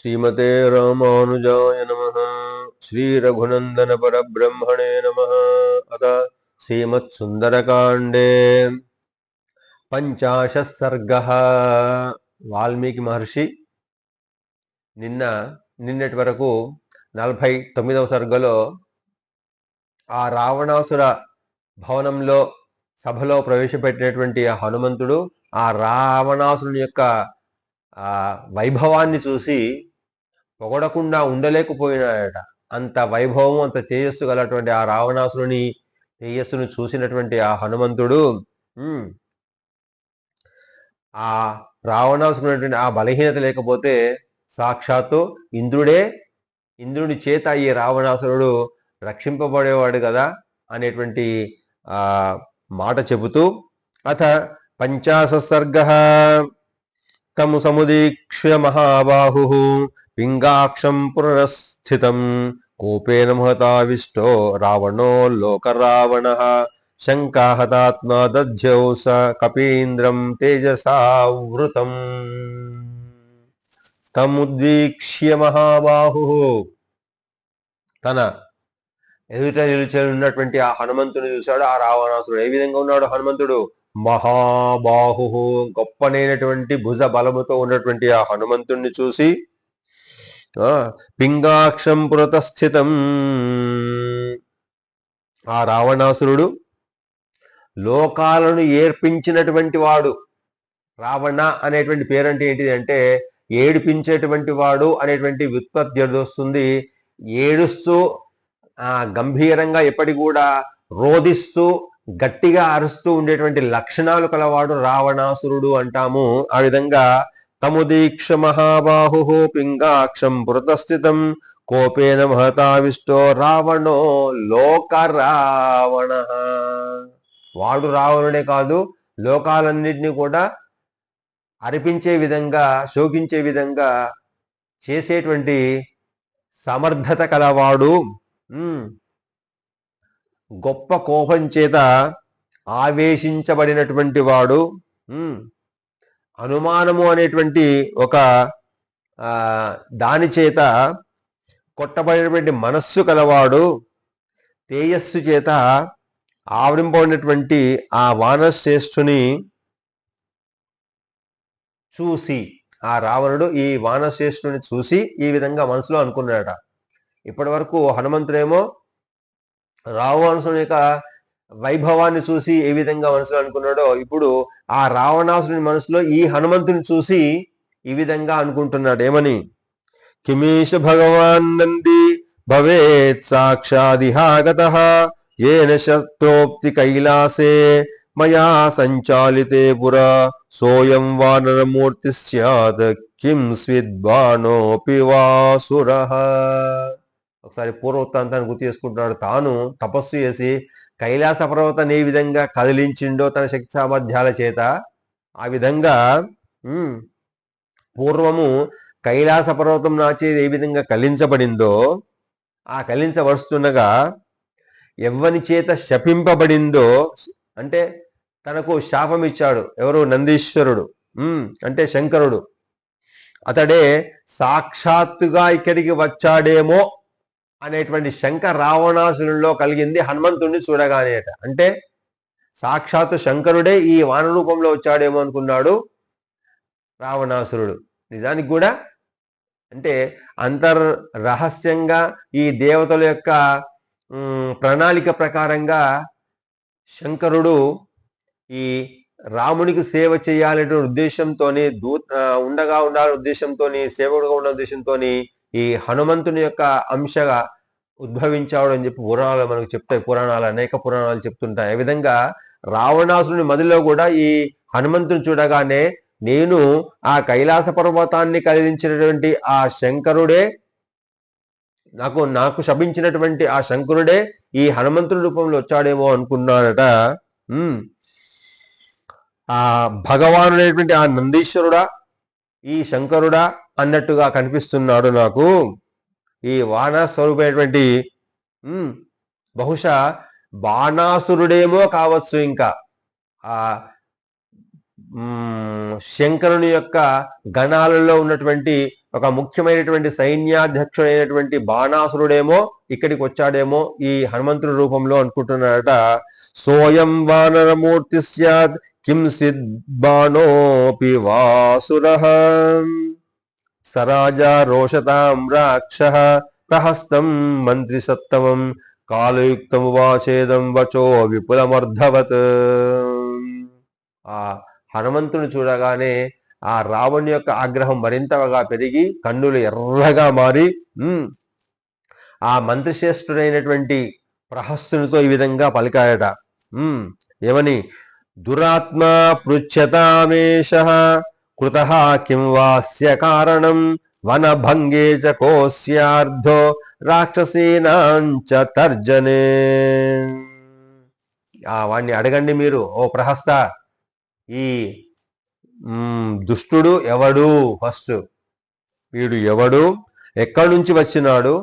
శ్రీమతే రామానుజాయ నమ. శ్రీరఘునందన పరబ్రహ్మణే నమ. అత శ్రీమత్సుందరకాండే. పంచాశత్ సర్గ వాల్మీకి మహర్షి నిన్న నిన్నటి వరకు నలభై తొమ్మిదవ సర్గలో ఆ రావణాసుర భవనంలో సభలో ప్రవేశపెట్టినటువంటి ఆ హనుమంతుడు ఆ రావణాసురుని యొక్క వైభవాన్ని చూసి పొగడకుండా ఉండలేకపోయినాడట అంత వైభవం అంత తేజస్సు గలటువంటి ఆ రావణాసురుని తేజస్సును చూసినటువంటి ఆ హనుమంతుడు ఆ రావణాసుకున్నటువంటి ఆ బలహీనత లేకపోతే సాక్షాత్తు ఇంద్రుడే ఇంద్రుడి చేత ఈ రావణాసురుడు రక్షింపబడేవాడు కదా అనేటువంటి ఆ మాట చెబుతూ అథ పంచాసర్గ తము సముదీక్ష్య మహాబాహు పింగాక్షం పునరస్థితం. కోపేన మహతావిష్టో రావణో లోకరావణ. శంకాహతాత్మా దధ్యౌ స కపీంద్రం తేజసావృతం తముద్వీక్ష్య మహాబాహు. తన ఎదుట నిలిచేనున్నటువంటి ఆ హనుమంతుని చూశాడు. ఆ రావణాసుడు ఏ విధంగా ఉన్నాడు హనుమంతుడు? మహాబాహు గొప్పనైనటువంటి భుజ బలముతో ఉన్నటువంటి ఆ హనుమంతుణ్ణి చూసి పింగాక్షం పురతస్థితం. ఆ రావణాసురుడు లోకాలను ఏర్పించినటువంటి వాడు. రావణ అనేటువంటి పేరంటే ఏంటిది అంటే ఏడిపించేటువంటి వాడు అనేటువంటి వ్యుత్పత్తి వస్తుంది. ఏడుస్తూ గంభీరంగా ఎప్పటి కూడా రోధిస్తూ గట్టిగా అరుస్తూ ఉండేటువంటి లక్షణాలు కలవాడు రావణాసురుడు అంటాము. ఆ విధంగా తముదీక్ష మహాబాహు పింగాక్షం పురతస్థితం కోపేన మహతావిష్టో రావణో లోక రావణ వాడు రావణుడే కాదు లోకాలన్నింటినీ కూడా అర్పించే విధంగా శోకించే విధంగా చేసేటువంటి సమర్థత కలవాడు. గొప్ప కోపం చేత ఆవేశించబడినటువంటి వాడు. అనుమానము అనేటువంటి ఒక దాని చేత కొట్టబడినటువంటి మనస్సు కలవాడు తేజస్సు చేత ఆవరింపబడినటువంటి ఆ వానశ్రేష్ఠుని చూసి ఆ రావణుడు ఈ వానశ్రేష్ఠుని చూసి ఈ విధంగా మనసులో అనుకున్నాడట. ఇప్పటి వరకు హనుమంతుడేమో రావణాసుని యొక్క వైభవాన్ని చూసి ఏ విధంగా మనసులో అనుకున్నాడో ఇప్పుడు ఆ రావణాసుని మనసులో ఈ హనుమంతుని చూసి ఈ విధంగా అనుకుంటున్నాడు. ఏమని? కిమీష భగవాన్ నంది భవేత్ సాక్షాదిహాగత ఏన శత్రోక్తి కైలాసే మయా సంచాలితే పురా సోయం వానరమూర్తి స్యాత్ కిం స్విద్బాణోపి వాసుర. ఒకసారి పూర్వవృత్తాంతాన్ని గుర్తు చేసుకుంటున్నాడు. తాను తపస్సు చేసి కైలాస పర్వతాన్ని ఏ విధంగా కదిలించిండో తన శక్తి సామర్థ్యాల చేత ఆ విధంగా పూర్వము కైలాస పర్వతం నాచే ఏ విధంగా కలించబడిందో ఆ కలించవరుస్తుండగా ఎవ్వని చేత శపింపబడిందో అంటే తనకు శాపం ఇచ్చాడు. ఎవరు? నందీశ్వరుడు. అంటే శంకరుడు. అతడే సాక్షాత్తుగా ఇక్కడికి వచ్చాడేమో అనేటువంటి శంక రావణాసురుల్లో కలిగింది హనుమంతుణ్ణి చూడగానేట అంటే. సాక్షాత్తు శంకరుడే ఈ వాన రూపంలో వచ్చాడేమో అనుకున్నాడు రావణాసురుడు. నిజానికి కూడా అంటే అంతర్ రహస్యంగా ఈ దేవతల యొక్క ప్రణాళిక ప్రకారంగా శంకరుడు ఈ రామునికి సేవ చేయాలనే ఉద్దేశంతోని దూ ఉండగా ఉండాలనే ఉద్దేశంతోని సేవకుడుగా ఉన్న ఉద్దేశంతోని ఈ హనుమంతుని యొక్క అంశగా ఉద్భవించాడు అని చెప్పి పురాణాలు మనకు చెప్తాయి. పురాణాలు అనేక పురాణాలు చెప్తుంటాయి. ఆ విధంగా రావణాసురుని మదిలో కూడా ఈ హనుమంతుని చూడగానే నేను ఆ కైలాస పర్వతాన్ని కలిగించినటువంటి ఆ శంకరుడే నాకు నాకు శపించినటువంటి ఆ శంకరుడే ఈ హనుమంతుడి రూపంలో వచ్చాడేమో అనుకున్నాడట ఆ భగవానుడైనటువంటి ఆ నందీశ్వరుడా ఈ శంకరుడా అన్నట్టుగా కనిపిస్తున్నాడు నాకు. ఈ వానాస్వరూపమైనటువంటి బహుశా బాణాసురుడేమో కావచ్చు ఇంకా. ఆ శంకరుని యొక్క గణాలలో ఉన్నటువంటి ఒక ముఖ్యమైనటువంటి సైన్యాధ్యక్షుడైనటువంటి బాణాసురుడేమో ఇక్కడికి వచ్చాడేమో ఈ హనుమంతుడి రూపంలో అనుకుంటున్నాడట సోయం వానరమూర్తి స్యాత్ కిం సిద్బాణోపి వాసుర. సరాజా రోషతాం రాక్ష ప్రహస్తం మంత్రి సత్తమం కాలయుక్తం వాచేదం వచో విపులమర్ధవత్. ఆ హనుమంతుని చూడగానే ఆ రావణ్ యొక్క ఆగ్రహం మరింతగా పెరిగి కన్నులు ఎర్రగా మారి ఆ మంత్రిశ్రేష్ఠుడైనటువంటి ప్రహస్తునితో ఈ విధంగా పలికాయట. ఏమని? దురాత్మా పృచ్ఛతామేష కృత కిం వాస్య కారణం వనభంగే చ కోస్యార్థో రాక్షసీనాంచ తర్జనే ఆ వాణ్ణి అడగండి మీరు ఓ ప్రహస్త. ఈ దుష్టుడు ఎవడు? ఫస్ట్ వీడు ఎవడు? ఎక్కడి నుంచి వచ్చినాడు?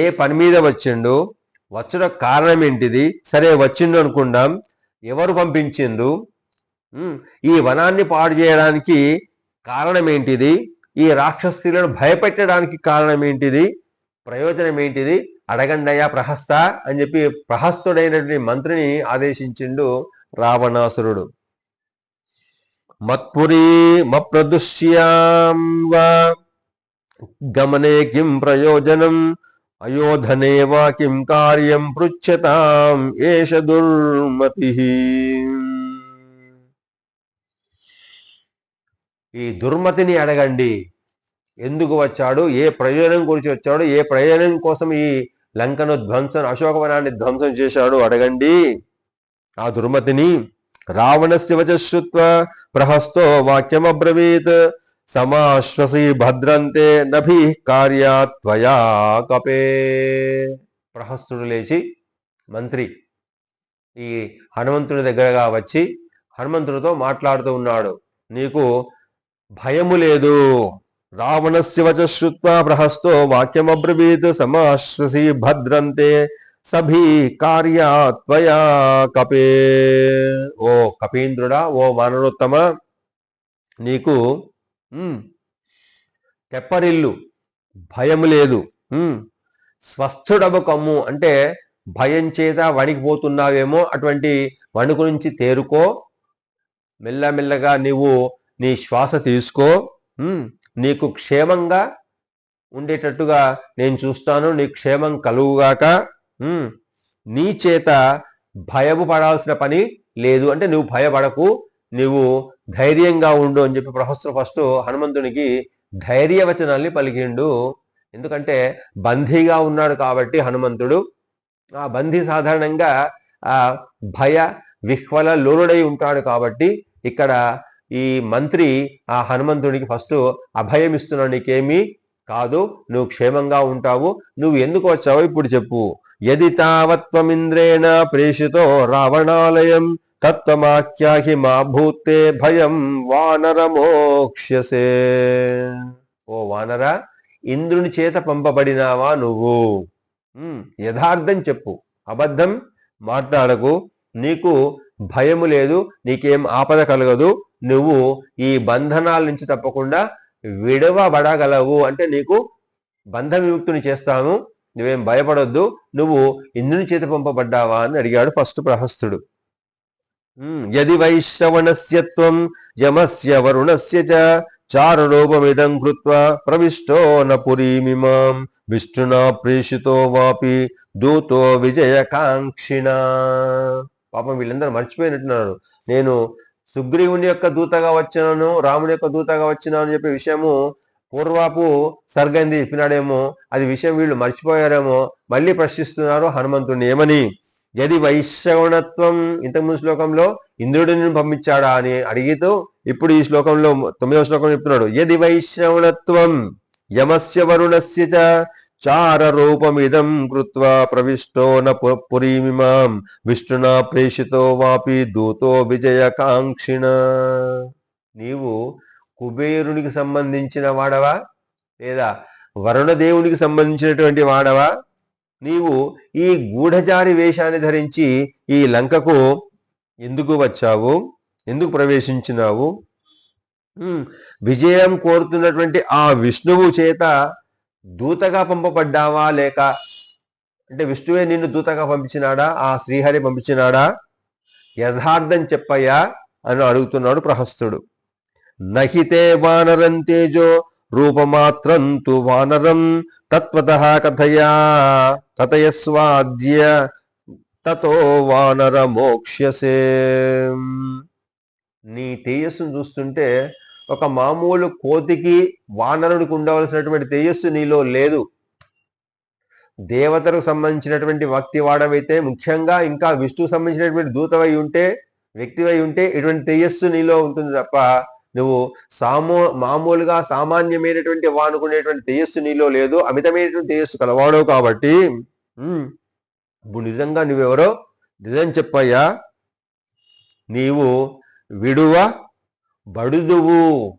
ఏ పని మీద వచ్చిండు? వచ్చడం కారణం ఏంటిది సరే వచ్చిండు అనుకుందాం. ఎవరు పంపించిండు? ఈ వనాన్ని పాడు చేయడానికి కారణం ఏంటిది ఈ రాక్షసులను భయపెట్టడానికి కారణం ఏంటిది ప్రయోజనం ఏంటిది అడగండయ్యా ప్రహస్త అని చెప్పి ప్రహస్తుడైనటువంటి మంత్రిని ఆదేశించిండు రావణాసురుడు. మత్పురీ మప్రదుష్యాం వా గమనే కిం ప్రయోజనం? అయోధనే వా కిం కార్యం పృచ్ఛతాం? ఏష దుర్మతి. ఈ దుర్మతిని అడగండి. ఎందుకు వచ్చాడు? ఏ ప్రయోజనం గురించి వచ్చాడు? ఏ ప్రయోజనం కోసం ఈ లంకను ధ్వంసం అశోకవనాన్ని ధ్వంసం చేశాడు? అడగండి. ఆ దుర్మతిని రావణస్య వచశ్రుత్వ ప్రహస్తో వాక్యమబ్రవీత్. సమాశ్వసి భద్రంతే నభి కార్యాత్వయా కపే. ప్రహస్తుడు లేచి మంత్రి ఈ హనుమంతుడి దగ్గరగా వచ్చి హనుమంతుడితో మాట్లాడుతూ ఉన్నాడు. నీకు భయము లేదు. రావణస్య వచశ్రుత్వా ప్రహస్తో వాక్యమబ్రవీత్ సమాశ్వసి భద్రంతే సభీ కార్యాత్వయా కపే. ఓ కపీంద్రుడా ఓ వానరోత్తమ నీకు తెప్పరిల్లు భయము లేదు. ఉమ్, స్వస్థుడము కమ్ము. అంటే భయం చేత వణికిపోతున్నావేమో అటువంటి వణుకు నుంచి తేరుకో. మెల్లమెల్లగా నీవు నీ శ్వాస తీసుకో. నీకు క్షేమంగా ఉండేటట్టుగా నేను చూస్తాను. నీ క్షేమం కలుగుగాక. నీ చేత భయము పడాల్సిన పని లేదు. అంటే నువ్వు భయపడకు. నువ్వు ధైర్యంగా ఉండు అని చెప్పి ప్రహస్తుడు ఫస్ట్ హనుమంతునికి ధైర్యవచనాల్ని పలికిండు. ఎందుకంటే బందీగా ఉన్నాడు కాబట్టి హనుమంతుడు. ఆ బందీ సాధారణంగా ఆ భయ విహ్వల లోనుడై ఉంటాడు కాబట్టి ఇక్కడ ఈ మంత్రి ఆ హనుమంతుడికి ఫస్ట్ అభయం ఇస్తున్నాడు నీకేమీ కాదు నువ్వు క్షేమంగా ఉంటావు నువ్వు ఎందుకు వచ్చావో ఇప్పుడు చెప్పు. యది తావత్వమింద్రేణ ప్రేషితో రావణాలయం తత్వమాఖ్యాహి మా భూతే భయం వానరమోక్ష్యసే ఓ వానర ఇంద్రుని చేత పంపబడినావా నువ్వు? యథార్థం చెప్పు. అబద్ధం మాట్లాడకు. నీకు భయము లేదు నీకేం ఆపద కలగదు. నువ్వు ఈ బంధనాల నుంచి తప్పకుండా విడవబడగలవు. అంటే నీకు బంధ విముక్తిని చేస్తాను. నువ్వేం భయపడొద్దు. నువ్వు ఇంద్రుని చేత పంపబడ్డావా అని అడిగాడు ఫస్ట్ ప్రహస్తుడు. యది వైశ్రవణస్యత్వం యమస్య వరుణస్య చ చారురూపమిదం కృత్వా ప్రవిష్టో న విష్ణునా ప్రేషితో వాపి దూతో విజయకాంక్షిణ. పాపం వీళ్ళందరూ మర్చిపోయినట్టున్నారు. నేను సుగ్రీవుని యొక్క దూతగా వచ్చినాను రాముని యొక్క దూతగా వచ్చినాను అని చెప్పే విషయము పూర్వపు సర్గంది చెప్పినాడేమో. అది విషయం వీళ్ళు మర్చిపోయారేమో. మళ్ళీ ప్రశ్నిస్తున్నారు హనుమంతుడిని ఏమని? యది వైశ్రవణత్వం ఇంతకుముందు శ్లోకంలో ఇంద్రుడిని పంపించాడా అని అడిగితూ ఇప్పుడు ఈ శ్లోకంలో తొమ్మిదవ శ్లోకం చెప్తున్నాడు. యది వైశ్రవణత్వం యమస్య వరుణస్య చారూపమిదం చార రూపమిదం కృత్వా ప్రవిష్టో న పు- పురీమిమాం విష్ణునా ప్రేషితో వాపి దూతో విజయకాంక్షిణ నీవు కుబేరునికి సంబంధించిన వాడవా? లేదా వరుణదేవునికి సంబంధించినటువంటి వాడవా? నీవు ఈ గూఢచారి వేషాన్ని ధరించి ఈ లంకకు ఎందుకు వచ్చావు? ఎందుకు ప్రవేశించినావు? విజయం కోరుతున్నటువంటి ఆ విష్ణువు చేత దూతగా పంపబడ్డావా లేక అంటే విష్ణువే నిన్ను దూతగా పంపించినాడా? ఆ శ్రీహరి పంపించినాడా? యథార్థం చెప్పయ్యా అని అడుగుతున్నాడు ప్రహస్తుడు. నహితే వానరం తేజో రూపమాత్రం తు వానరం తత్వత కథయా కథయస్వాద్య తతో వానర మోక్ష్యసే. నీ తేజస్సును చూస్తుంటే ఒక మామూలు కోతికి వానరుడికి ఉండవలసినటువంటి తేజస్సు నీలో లేదు. దేవతలకు సంబంధించినటువంటి భక్తి వాడవైతే ముఖ్యంగా ఇంకా విష్ణుకు సంబంధించినటువంటి దూతవై ఉంటే వ్యక్తివై ఉంటే ఇటువంటి తేజస్సు నీలో ఉంటుంది తప్ప నువ్వు సామూ మామూలుగా సామాన్యమైనటువంటి వానుకునేటువంటి తేజస్సు నీలో లేదు. అమితమైనటువంటి తేజస్సు కలవాడవు కాబట్టి ఇప్పుడు నిజంగా నువ్వెవరో నిజం చెప్పయ్యా. నీవు విడువ బడుదువు.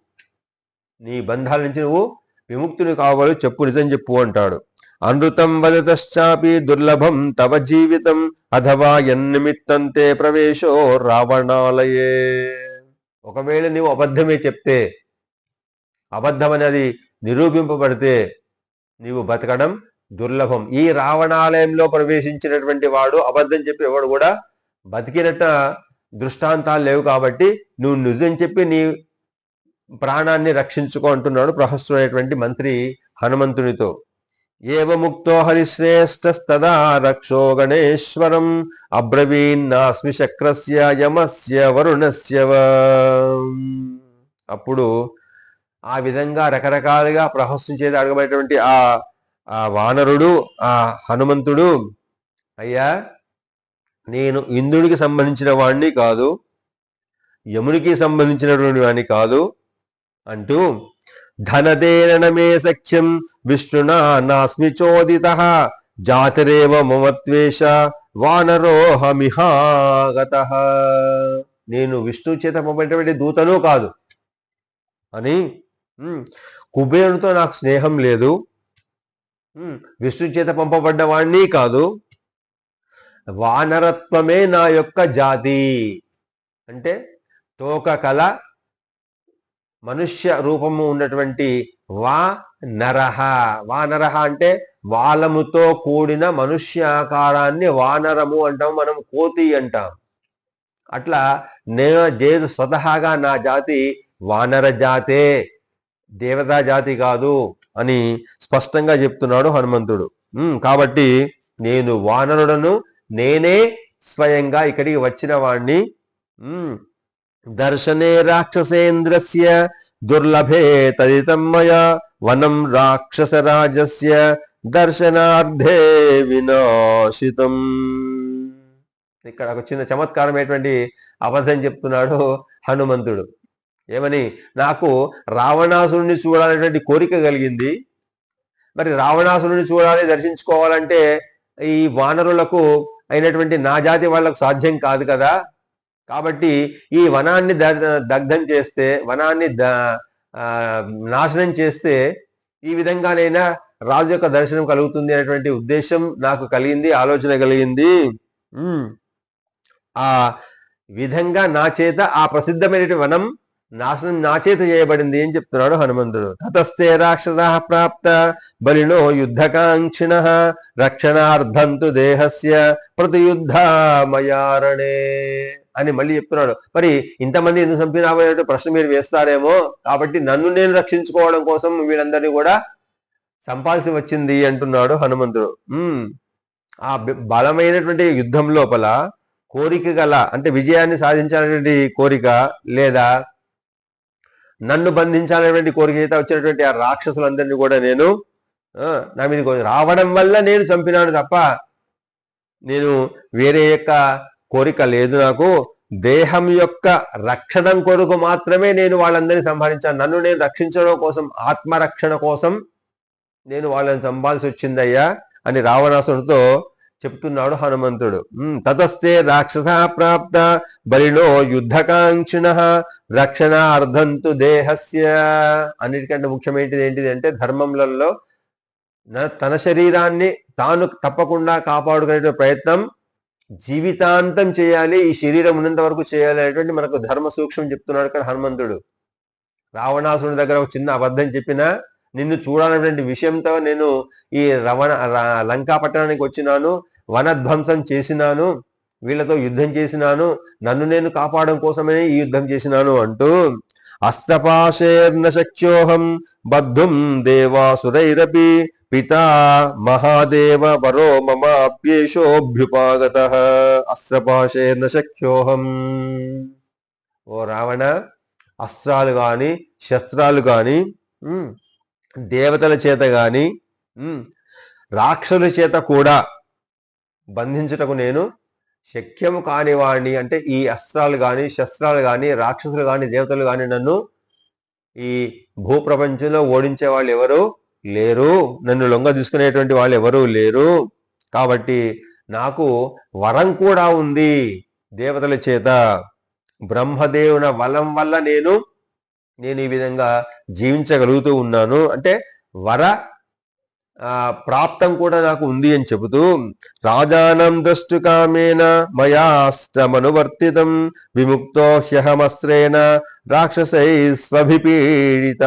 నీ బంధాల నుంచి నువ్వు విముక్తుని కావాలి చెప్పు నిజం చెప్పు అంటాడు. అనృతం వదతశ్చాపి దుర్లభం తవ జీవితం అథవా ఎన్నిమిత్తంతే ప్రవేశో రావణాలయే. ఒకవేళ నీవు అబద్ధమే చెప్తే అబద్ధం అనేది నిరూపింపబడితే నీవు బతకడం దుర్లభం. ఈ రావణాలయంలో ప్రవేశించినటువంటి వాడు అబద్ధం చెప్పి కూడా బతికినట్ట దృష్టాంతాలు లేవు కాబట్టి నువ్వు నిజం చెప్పి నీ ప్రాణాన్ని రక్షించుకో అంటున్నాడు ప్రహస్తుడైనటువంటి మంత్రి హనుమంతునితో. ఏవముక్తో హరిశ్రేష్టస్తదా రక్షో గణేశ్వరం అబ్రవీన్నాస్మి శక్రస్య యమస్య వరుణస్య అప్పుడు ఆ విధంగా రకరకాలుగా ప్రహస్తం చేసి అడగబడేటువంటి ఆ వానరుడు ఆ హనుమంతుడు అయ్యా నేను ఇంద్రుడికి సంబంధించిన వాణ్ణి కాదు యమునికి సంబంధించినటువంటి వాణ్ణి కాదు అంటూ ధనదేనమే సఖ్యం విష్ణున నాస్మి చోదిత జాతిరేవ మమత్వేష వానరోహమిహాగత నేను విష్ణు చేత పంపేటువంటి దూతను కాదు అని కుబేరునితో నాకు స్నేహం లేదు విష్ణు చేత పంపబడ్డ వాణ్ణి కాదు వానరత్వమే నా యొక్క జాతి. అంటే తోక కల మనుష్య రూపము ఉన్నటువంటి వా నరహ. వానరహ అంటే వాలముతో కూడిన మనుష్య ఆకారాన్ని వానరము అంటాం మనం కోతి అంటాం. అట్లా నేను జేదు స్వతహాగా నా జాతి వానర జాతే దేవతా జాతి కాదు అని స్పష్టంగా చెప్తున్నాడు హనుమంతుడు. ఉమ్, కాబట్టి నేను వానరుడను నేనే స్వయంగా ఇక్కడికి వచ్చిన వాణ్ణి ఉమ్, దర్శనే రాక్షసేంద్రస్య దుర్లభే తదితమ్మయ వనం రాక్షసరాజస్య దర్శనార్థే వినాశితం. ఇక్కడ ఒక చిన్న చమత్కారమైనటువంటి అబద్ధం చెప్తున్నాడు హనుమంతుడు. ఏమని? నాకు రావణాసురుణ్ణి చూడాలనేటువంటి కోరిక కలిగింది. మరి రావణాసురుని చూడాలి దర్శించుకోవాలంటే ఈ వానరులకు అయినటువంటి నా జాతి వాళ్ళకు సాధ్యం కాదు కదా. కాబట్టి ఈ వనాన్ని దగ్ధం చేస్తే వనాన్ని నాశనం చేస్తే ఈ విధంగానైనా రాజు యొక్క దర్శనం కలుగుతుంది అనేటువంటి ఉద్దేశం నాకు కలిగింది ఆలోచన కలిగింది. ఆ విధంగా నా చేత ఆ ప్రసిద్ధమైనటువంటి వనం నాశనం నాచేత చేయబడింది అని చెప్తున్నాడు హనుమంతుడు. తతస్థే రాక్షస ప్రాప్త బలినో యుద్ధకాంక్షిణ రక్షణార్థంతు దేహస్య ప్రతియుద్ధమయారణే అని మళ్ళీ చెప్తున్నాడు. మరి ఇంతమంది ఎందుకు చంపినావో ప్రశ్న మీరు వేస్తారేమో? కాబట్టి నన్ను నేను రక్షించుకోవడం కోసం వీళ్ళందరినీ కూడా చంపాల్సి వచ్చింది అంటున్నాడు హనుమంతుడు. ఉమ్ ఆ బలమైనటువంటి యుద్ధం లోపల కోరిక గల అంటే విజయాన్ని సాధించాలనేటువంటి కోరిక లేదా నన్ను బంధించాలనేటువంటి కోరిక చేత వచ్చినటువంటి ఆ రాక్షసులందరినీ కూడా నేను నా మీద రావడం వల్ల నేను చంపినాను తప్ప నేను వేరే యొక్క కోరిక లేదు నాకు. దేహం యొక్క రక్షణం కొరకు మాత్రమే నేను వాళ్ళందరినీ సంహరించాను. నన్ను నేను రక్షించడం కోసం ఆత్మరక్షణ కోసం నేను వాళ్ళని చంపాల్సి వచ్చిందయ్యా అని రావణాసుడితో చెప్తున్నాడు హనుమంతుడు. ఉమ్, రాక్షస ప్రాప్త బలినో యుద్ధకాంక్షిణ రక్షణార్థంతు దేహస్య. అన్నిటికంటే ముఖ్యమైనది ఏంటిది అంటే ధర్మములలో న- తన శరీరాన్ని తాను తప్పకుండా కాపాడుకునే ప్రయత్నం జీవితాంతం చేయాలి ఈ శరీరం ఉన్నంత వరకు చేయాలి అనేటువంటి మనకు ధర్మ సూక్ష్మం చెప్తున్నాడు ఇక్కడ హనుమంతుడు. రావణాసుని దగ్గర ఒక చిన్న అబద్ధం చెప్పినా నిన్ను చూడాలనేటువంటి విషయంతో నేను ఈ రవణ లంకాపట్టణానికి లంకా పట్టణానికి వచ్చినాను వనధ్వంసం చేసినాను వీళ్ళతో యుద్ధం చేసినాను నన్ను నేను కాపాడడం కోసమే ఈ యుద్ధం చేసినాను అంటూ అస్త్రపాశేర్న శక్యోహం బద్ధుం దేవాసురైరపి పితా మహాదేవ వరో మమాప్యేషోభ్యుపాగత అస్త్రపాశేర్న శక్యోహం ఓ రావణ అస్త్రాలు గాని శస్త్రాలు గాని దేవతల చేత గాని రాక్షసుల చేత కూడా బంధించుటకు నేను శక్యము కానివాడిని అంటే ఈ అస్త్రాలు కానీ శస్త్రాలు కానీ రాక్షసులు కానీ దేవతలు కానీ నన్ను ఈ భూప్రపంచంలో ఓడించే వాళ్ళు ఎవరు లేరు. నన్ను లొంగ తీసుకునేటువంటి వాళ్ళు ఎవరు లేరు. కాబట్టి నాకు వరం కూడా ఉంది దేవతల చేత. బ్రహ్మదేవున వలం వల్ల నేను నేను ఈ విధంగా జీవించగలుగుతూ ఉన్నాను. అంటే వర ప్రాప్తం కూడా నాకు ఉంది అని చెబుతూ రాజానం ద్రష్టు కామేన మయాష్టమనువర్తితం విముక్తో హ్యహమస్త్రేణ రాక్షసై స్వభిపీడిత.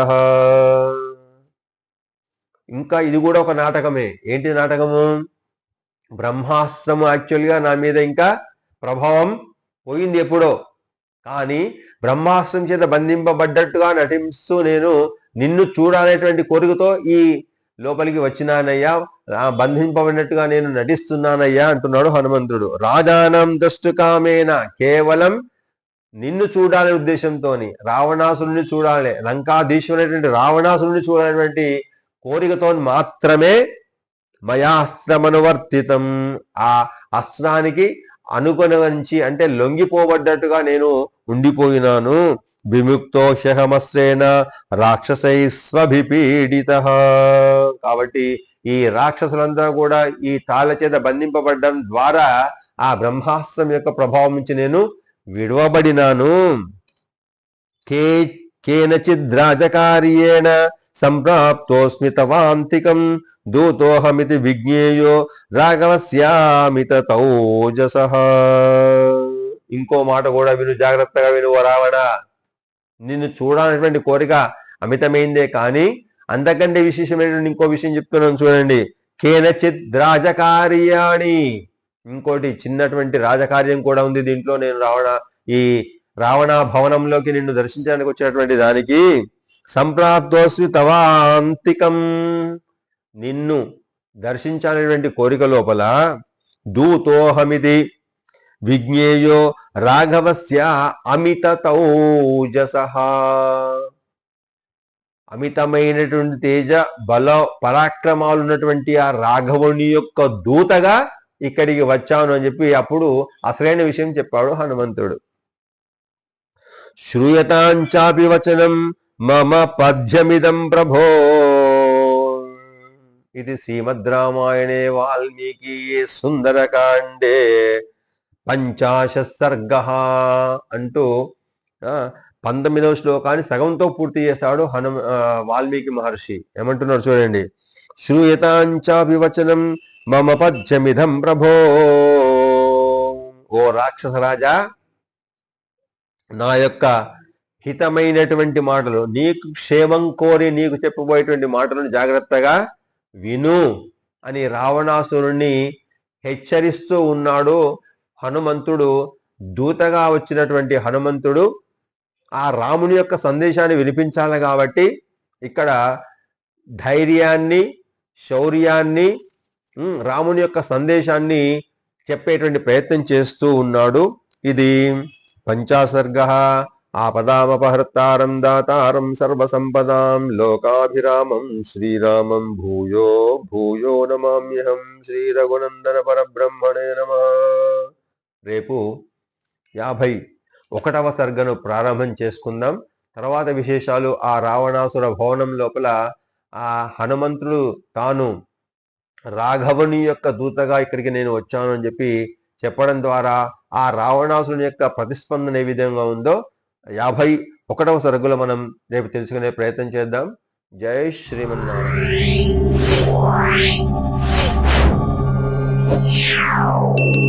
ఇంకా ఇది కూడా ఒక నాటకమే. ఏంటి నాటకము? బ్రహ్మాస్త్రము యాక్చువల్గా నా మీద ఇంకా ప్రభావం పోయింది ఎప్పుడో. కానీ బ్రహ్మాస్త్రం చేత బంధింపబడ్డట్టుగా నటిస్తూ నేను నిన్ను చూడాలనేటువంటి కోరికతో ఈ లోపలికి వచ్చినానయ్యా ఆ బంధింపబడినట్టుగా నేను నటిస్తున్నానయ్యా అంటున్నాడు హనుమంతుడు. రాజానం దృష్టు కామేన కేవలం నిన్ను చూడాలనే ఉద్దేశంతోని రావణాసురుని చూడాలి లంకాధీశ్వరైనటువంటి రావణాసురుని చూడాలనేటువంటి కోరికతో మాత్రమే మయాస్త్రమనువర్తితం ఆ అస్త్రానికి అనుగుణంచి అంటే లొంగిపోబడ్డట్టుగా నేను ఉండిపోయినాను. విముక్తో హ్యహమస్త్రేణ రాక్షసై స్వభిపీడిత. కాబట్టి ఈ రాక్షసులంతా కూడా ఈ తాళ్ళ చేత బంధింపబడడం ద్వారా ఆ బ్రహ్మాస్త్రం యొక్క ప్రభావం నుంచి నేను విడవబడినాను. కే కేనచిద్రాజకార్యేణ సంప్రాప్తోస్మి తవాంతికం దూతోహమితి విజ్ఞేయో రాఘవస్యామిత తౌజస ఇంకో మాట కూడా విను జాగ్రత్తగా విను రావణ. నిన్ను చూడాలనేటువంటి కోరిక అమితమైందే కానీ అంతకంటే విశేషమైనటువంటి ఇంకో విషయం చెప్తున్నాను చూడండి. కేనచిత్ రాజకార్యాణి. ఇంకోటి చిన్నటువంటి రాజకార్యం కూడా ఉంది దీంట్లో నేను రావణ ఈ రావణ భవనంలోకి నిన్ను దర్శించడానికి వచ్చినటువంటి దానికి సంప్రాప్తోస్వి తవాంతికం. నిన్ను దర్శించాలనేటువంటి కోరిక లోపల దూతోహమిది. విజ్ఞేయో రాఘవస్య అమిత తౌజస అమితమైనటువంటి తేజ బల పరాక్రమాలు ఉన్నటువంటి ఆ రాఘవుని యొక్క దూతగా ఇక్కడికి వచ్చాను అని చెప్పి అప్పుడు అసలైన విషయం చెప్పాడు హనుమంతుడు. శ్రూయతాంచాపి వచనం మమ పద్యమిదం ప్రభో. ఇది శ్రీమద్ రామాయణే వాల్మీకి సుందరకాండే పంచాశ సర్గ అంటూ పంతొమ్మిదవ శ్లోకాన్ని సగంతో పూర్తి చేశాడు హను వాల్మీకి మహర్షి. ఏమంటున్నారు చూడండి. శ్రూయతాంచాభివచనం మమ పద్యమిదం ప్రభో. ఓ రాక్షసరాజా నా యొక్క హితమైనటువంటి మాటలు. నీకు క్షేమం కోరి నీకు చెప్పబోయేటువంటి మాటలను జాగ్రత్తగా విను అని రావణాసురుణ్ణి హెచ్చరిస్తూ ఉన్నాడు. హనుమంతుడు దూతగా వచ్చినటువంటి హనుమంతుడు ఆ రాముని యొక్క సందేశాన్ని వినిపించాలి కాబట్టి ఇక్కడ ధైర్యాన్ని శౌర్యాన్ని రాముని యొక్క సందేశాన్ని చెప్పేటువంటి ప్రయత్నం చేస్తూ ఉన్నాడు. ఇది పంచాసర్గ. ఆపదామపహర్తారం దాతారం సర్వసంపదాం లోకాభిరామం శ్రీరామం భూయో భూయో నమామ్యహం శ్రీ రఘునందన పరబ్రహ్మణే నమ. రేపు యాభై ఒకటవ సర్గను ప్రారంభం చేసుకుందాం. తర్వాత విశేషాలు ఆ రావణాసుర భవనం లోపల ఆ హనుమంతుడు తాను రాఘవుని యొక్క దూతగా ఇక్కడికి నేను వచ్చాను అని చెప్పి చెప్పడం ద్వారా ఆ రావణాసుని యొక్క ప్రతిస్పందన ఏ విధంగా ఉందో యాభై ఒకటవ సరుకులు మనం రేపు తెలుసుకునే ప్రయత్నం చేద్దాం. జై శ్రీమన్నారాయణ.